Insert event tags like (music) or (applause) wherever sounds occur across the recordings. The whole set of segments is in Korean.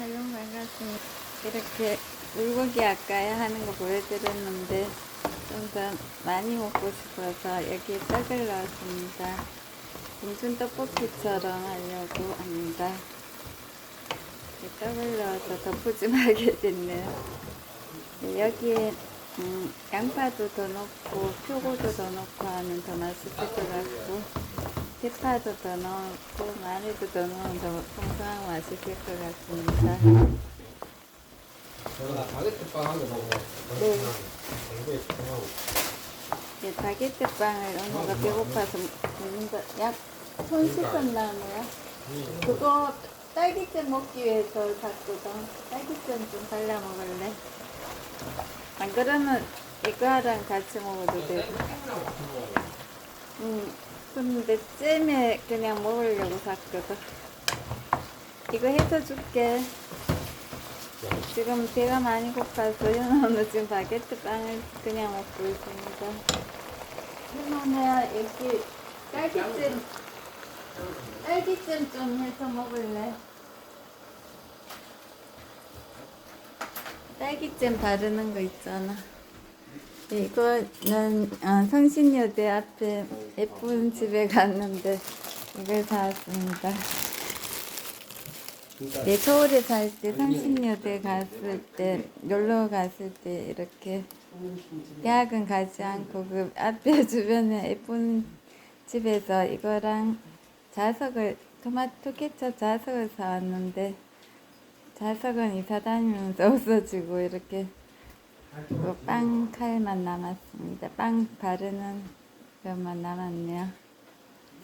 샬롬 반갑습니다. 이렇게 물고기 아까 하는 거 보여드렸는데 좀 더 많이 먹고 싶어서 여기에 떡을 넣었습니다. 공순 떡볶이처럼 하려고 합니다. 떡을 넣어서 더 푸짐하게 (laughs) 됐네요. 네, 여기에 음, 양파도 더 넣고 표고도 더 넣고 하면 더 맛있을 것 같고 대파도 더 넣고 마늘도 더 넣으면 더 풍성하고 맛있을 것 같습니다. 내가 바게트 빵 한개 먹어. 네. 예, 바게트 빵을 언니가 배고파서 먹는다. 약, 손 씻었나네요. 그거 딸기잼 먹기 위해서 샀거든. 딸기잼 좀 발라 먹을래? 안 그러면 이거랑 같이 먹어도 되고. 응. 근데 잼에 그냥 먹으려고 샀거든. 이거 해서 줄게. 지금 배가 많이 고파서 현아는 지금 바게트 빵을 그냥 먹고 있습니다. 현아야 여기 딸기잼 딸기잼 좀 해서 먹을래? 딸기잼 바르는 거 있잖아. 이거는 어, 성신여대 앞에 예쁜 집에 갔는데 이걸 사왔습니다. 네, 서울에 살때 성신여대 갔을 때 놀러 갔을 때 이렇게 대학은 가지 않고 그 앞에 (laughs) 주변에 예쁜 집에서 이거랑 자석을 토마토 케첩 자석을 사왔는데 자석은 이사 다니면서 없어지고 이렇게 그빵 칼만 남았습니다. 빵 바르는 것만 남았네요.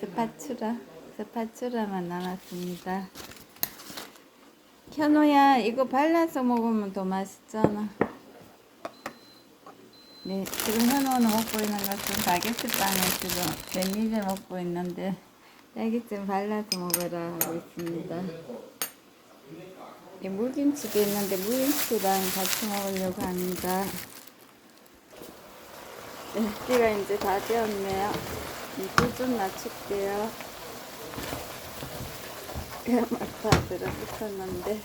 스파추라 스파추라만 남았습니다. 현호야 이거 발라서 먹으면 더 맛있잖아. 네, 지금 현호는 먹고 있는 것은 바게트 빵을 지금 몇 입에 먹고 있는데 딸기잼 발라서 먹으라 하고 있습니다. 이 물김치도 있는데 물김치랑 같이 먹으려고 합니다. 네, 끼가 이제 다 되었네요. 불좀 낮출게요. 막다 들어붙었는데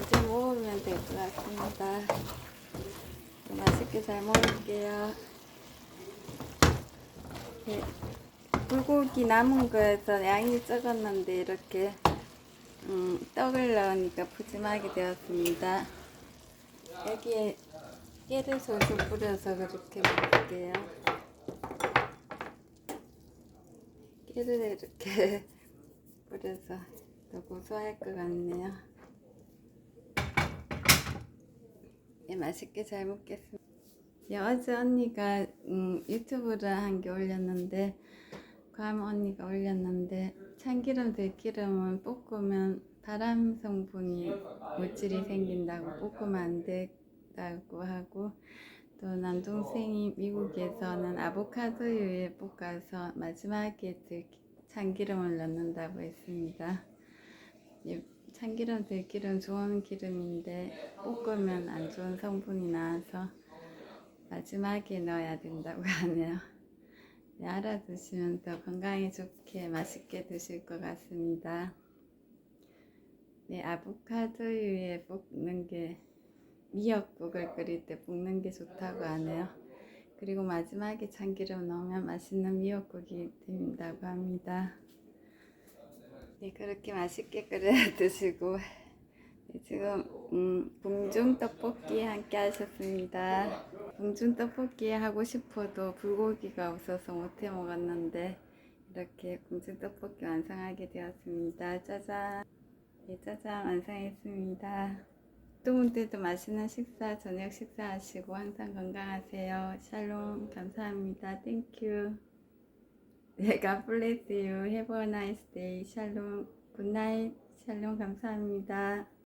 이제 먹으면 될 것 같습니다. 맛있게 잘 먹을게요. 네, 불고기 남은 거에서 양이 적었는데 이렇게 음, 떡을 넣으니까 푸짐하게 되었습니다. 여기에 깨를 솔솔 뿌려서 그렇게 먹을게요. 깨를 이렇게 (laughs) 뿌려서 더 고소할 것 같네요. 예, 맛있게 잘 먹겠습니다. 예, 어제 언니가 음, 유튜브를 한 게 올렸는데 괌 언니가 올렸는데 참기름 들기름은 볶으면 발암 성분이 물질이 생긴다고 볶으면 안 된다고 하고 또 남동생이 미국에서는 아보카도유에 볶아서 마지막에 들, 참기름을 넣는다고 했습니다. 이 참기름 들기름 좋은 기름인데 볶으면 안 좋은 성분이 나와서 마지막에 넣어야 된다고 (laughs) 하네요. 네, 알아두시면 더 건강에 좋게 맛있게 드실 것 같습니다. 네, 아보카도유에 볶는 게 미역국을 끓일 때 볶는 게 좋다고 하네요. 그리고 마지막에 참기름 넣으면 맛있는 미역국이 된다고 합니다. 네, 그렇게 맛있게 끓여 (laughs) 드시고 네, 지금 음, 궁중 떡볶이 함께 하셨습니다. 궁중 떡볶이 하고 싶어도 불고기가 없어서 못해 먹었는데 이렇게 궁중 떡볶이 완성하게 되었습니다. 짜잔! 네, 짜잔 완성했습니다. 또 분들도 맛있는 식사, 저녁 식사하시고 항상 건강하세요. 샬롬 감사합니다. 땡큐. bless you. Have a nice day. 샬롬. 굿나잇. 샬롬 감사합니다.